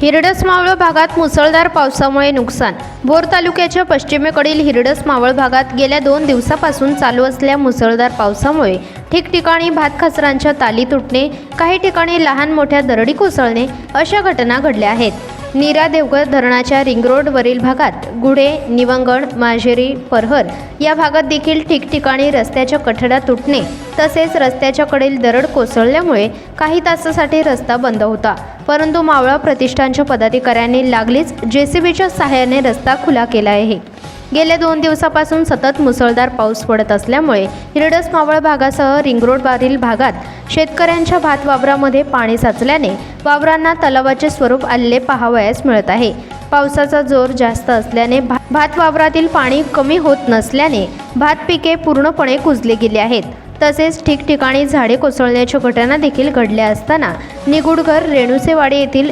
हिरडस मावळ भागात मुसळधार पावसामुळे नुकसान. भोर तालुक्याच्या पश्चिमेकडील हिरडस मावळ भागात गेल्या दोन दिवसापासून चालू असलेल्या मुसळधार पावसामुळे ठिकठिकाणी भातखसरांच्या ताली तुटणे काही ठिकाणी लहान मोठ्या दरडी कोसळणे अशा घटना घडल्या आहेत. नीरा देवघर धरणाच्या रिंग रोडवरील भागात गुढे निवंगण माजेरी परहर या भागात देखील ठिकठिकाणी रस्त्याच्या कठड्या तुटणे तसेच रस्त्याच्याकडील दरड कोसळल्यामुळे काही तासासाठी रस्ता बंद होता. परंतु मावळा प्रतिष्ठानच्या पदाधिकाऱ्यांनी लागलीच जेसीबीच्या सहाय्याने रस्ता खुला केला आहे. गेल्या दोन दिवसापासून सतत मुसळधार पाऊस पडत असल्यामुळे हिरडस मावळ भागासह रिंगरोडवरील भागात शेतकऱ्यांच्या भात वावरामध्ये पाणी साचल्याने वावरांना तलावाचे स्वरूप आलेले पाहावयास मिळत आहे. पावसाचा जोर जास्त असल्याने भा- भात वावरातील पाणी कमी होत नसल्याने भात पिके पूर्णपणे कुजले गेली आहेत. तसेच ठिकठिकाणी झाडे कोसळण्याच्या घटना देखील घडल्या असताना निगुडघर रेणुसेवाडी येथील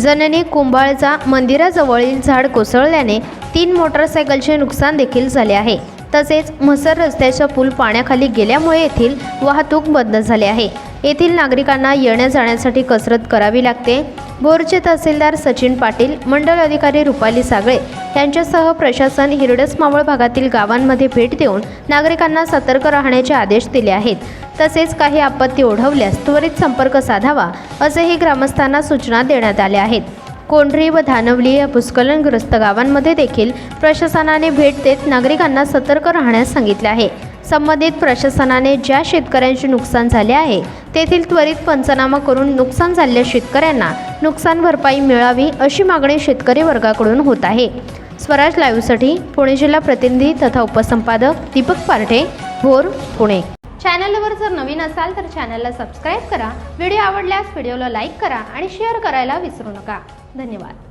जननी कुंभाळचा मंदिराजवळील झाड कोसळल्याने तीन मोटरसायकलचे नुकसान देखील झाले आहे. तसेच म्हसर रस्त्याचा पूल पाण्याखाली गेल्यामुळे येथील वाहतूक बंद झाली आहे. येथील नागरिकांना येण्या जाण्यासाठी कसरत करावी लागते. भोरचे तहसीलदार सचिन पाटील मंडल अधिकारी रुपाली सागळे यांच्यासह प्रशासन हिरडस मावळ भागातील गावांमध्ये भेट देऊन नागरिकांना सतर्क राहण्याचे आदेश दिले आहेत. तसेच काही आपत्ती ओढवल्यास त्वरित संपर्क साधावा असेही ग्रामस्थांना सूचना देण्यात आल्या आहेत. कोंढरी व धानवली या भूस्खलनग्रस्त गावांमध्ये देखील प्रशासनाने भेट देत नागरिकांना सतर्क राहण्यास सांगितले आहे. संबंधित प्रशासनाने ज्या शेतकऱ्यांचे नुकसान झाले आहे तेथील त्वरित पंचनामा करून नुकसान झालेल्या शेतकऱ्यांना नुकसान भरपाई मिळावी अशी मागणी शेतकरी वर्गाकडून होत आहे. स्वराज लाईव्हसाठी पुणे जिल्हा प्रतिनिधी तथा उपसंपादक दीपक पारठे भोर पुणे. चॅनलवर जर नवीन असाल तर चॅनलला सबस्क्राईब करा. व्हिडिओ आवडल्यास व्हिडिओला लाईक करा आणि शेअर करायला विसरू नका. धन्यवाद.